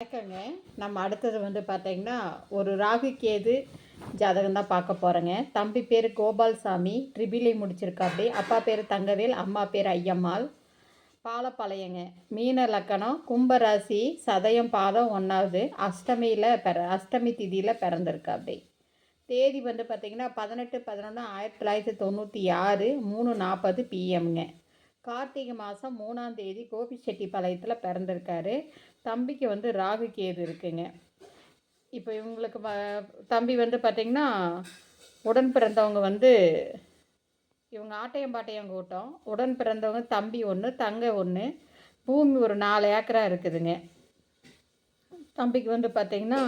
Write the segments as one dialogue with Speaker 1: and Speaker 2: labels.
Speaker 1: வணக்கங்க. நம்ம அடுத்தது வந்து பார்த்தீங்கன்னா ஒரு ராகு கேது ஜாதகம் தான் பார்க்க போகிறோங்க தம்பி பேர் கோபால்சாமி ட்ரிபிளை முடிச்சிருக்காப்படி அப்பா பேர் தங்கவேல் அம்மா பேர் ஐயம்மாள். பாலப்பாளையங்க. மீன லக்கணம் கும்பராசி சதயம் பாதம் ஒன்றாவது அஷ்டமியில் பிற அஷ்டமி திதியில் பிறந்திருக்காப்படி தேதி வந்து பார்த்திங்கன்னா பதினெட்டு பதினொன்று ஆயிரத்தி தொள்ளாயிரத்தி தொண்ணூற்றி ஆறு மூணு நாற்பது பிஎம்ங்க கார்த்திகை மாதம் மூணாம் தேதி கோபிச்செட்டிப்பாளையத்தில் பிறந்திருக்காரு. தம்பிக்கு வந்து ராகு கேது இருக்குங்க. இப்போ இவங்களுக்கு வ- தம்பி வந்து பார்த்திங்கன்னா உடன் பிறந்தவங்க வந்து இவங்க ஆட்டையம் பாட்டையம் கூட்டம் உடன் பிறந்தவங்க தம்பி ஒன்று தங்க ஒன்று பூமி ஒரு நாலு ஏக்கரா இருக்குதுங்க. தம்பிக்கு வந்து பார்த்திங்கன்னா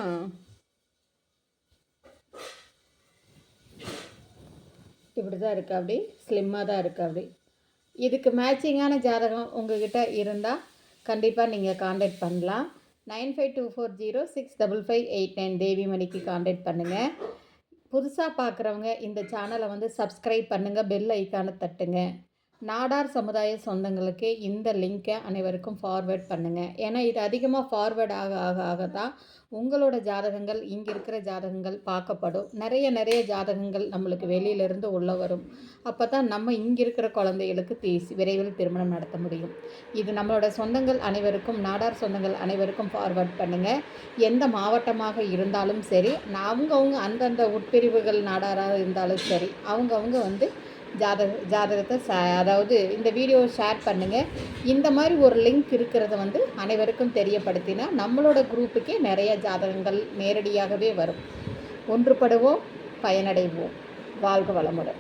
Speaker 1: இப்படி தான் இருக்கா அப்படி ஸ்லிம்மாக தான் இருக்கா அப்படி. இதுக்கு மேட்சிங்கான ஜாதகம் உங்ககிட்ட இருந்தால் கண்டிப்பாக நீங்கள் காண்டாக்ட் பண்ணலாம். Nine five two four zero six double five eight nine தேவிமணிக்கு contact பண்ணுங்கள் புதுசாக பார்க்குறவங்க இந்த சேனலை வந்து சப்ஸ்கிரைப் பண்ணுங்கள் பெல் ஐக்கானை தட்டுங்க. நாடார் சமுதாய சொந்தங்களுக்கு இந்த லிங்க்கை அனைவருக்கும் ஃபார்வேர்ட் பண்ணுங்கள் ஏன்னா இது அதிகமாக ஃபார்வேர்ட் ஆக ஆக ஆக தான் உங்களோட ஜாதகங்கள் இங்கே இருக்கிற ஜாதகங்கள் பார்க்கப்படும். நிறைய நிறைய ஜாதகங்கள் நம்மளுக்கு வெளியிலேருந்து உள்ள வரும். அப்போ தான் நம்ம இங்கே இருக்கிற குழந்தைகளுக்கு பேசி விரைவில் திருமணம் நடத்த முடியும். இது நம்மளோட சொந்தங்கள் அனைவருக்கும் நாடார் சொந்தங்கள் அனைவருக்கும் ஃபார்வேர்ட் பண்ணுங்கள் எந்த மாவட்டமாக இருந்தாலும் சரி நான் அவங்கவுங்க அந்தந்த உட்பிரிவுகள் நாடாராக இருந்தாலும் சரி அவங்கவுங்க வந்து ஜாதக ஜாதகத்தை ச அதாவது இந்த வீடியோவை ஷேர் பண்ணுங்கள் இந்த மாதிரி ஒரு லிங்க் இருக்கிறத வந்து அனைவருக்கும் தெரியப்படுத்தினா நம்மளோட குரூப்புக்கே நிறைய ஜாதகங்கள் நேரடியாகவே வரும். ஒன்றுபடுவோம் பயனடைவோம். வாழ்க வளமுடன்.